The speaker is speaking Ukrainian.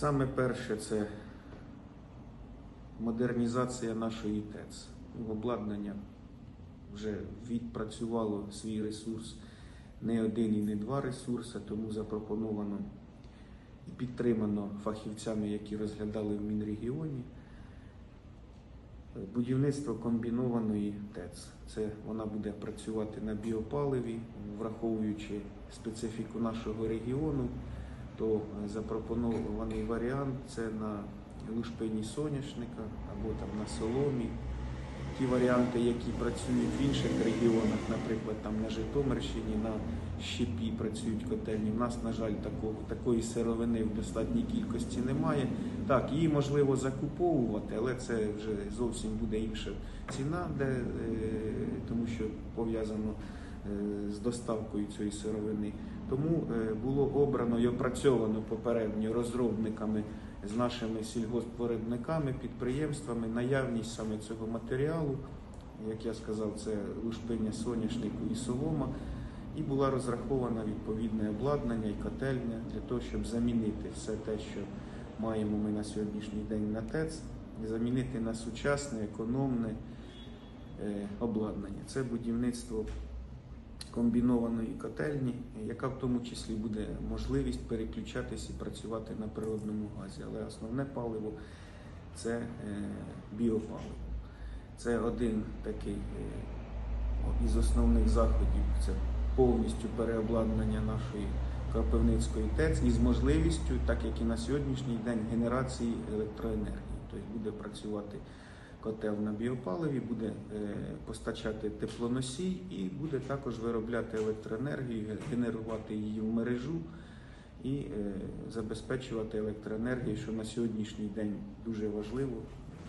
Саме перше це модернізація нашої ТЕЦ. Обладнання вже відпрацювало свій ресурс не один і не два ресурси, тому запропоновано і підтримано фахівцями, які розглядали в Мінрегіоні. Будівництво комбінованої ТЕЦ. Це вона буде працювати на біопаливі, враховуючи специфіку нашого регіону, то запропонований варіант це на лушпині соняшника або там на соломі. Ті варіанти, які працюють в інших регіонах, наприклад, там на Житомирщині, на щепі працюють котельні. У нас, на жаль, такого, такої сировини в достатній кількості немає. Так, її можливо закуповувати, але це вже зовсім буде інша ціна, де, е, тому що пов'язано е, з доставкою цієї сировини. Тому е, було і опрацьовано попередньо розробниками з нашими сільгоспвиробниками, підприємствами наявність саме цього матеріалу, як я сказав, це лушпиння соняшнику і солома. І була розрахована відповідне обладнання і котельня для того, щоб замінити все те, що маємо ми на сьогоднішній день на ТЕЦ, замінити на сучасне, економне е, обладнання. Це будівництво комбінованої котельні, яка в тому числі буде можливість переключатися і працювати на природному газі. Але основне паливо це е, біопаливо. Це один такий е, із основних заходів. Це повністю переобладнання нашої Кропивницької ТЕЦ із можливістю, так як і на сьогоднішній день, генерації електроенергії. Тобто буде працювати котел на біопаливі, буде е, постачати теплоносій і буде також виробляти електроенергію, генерувати її в мережу і е, забезпечувати електроенергію, що на сьогоднішній день дуже важливо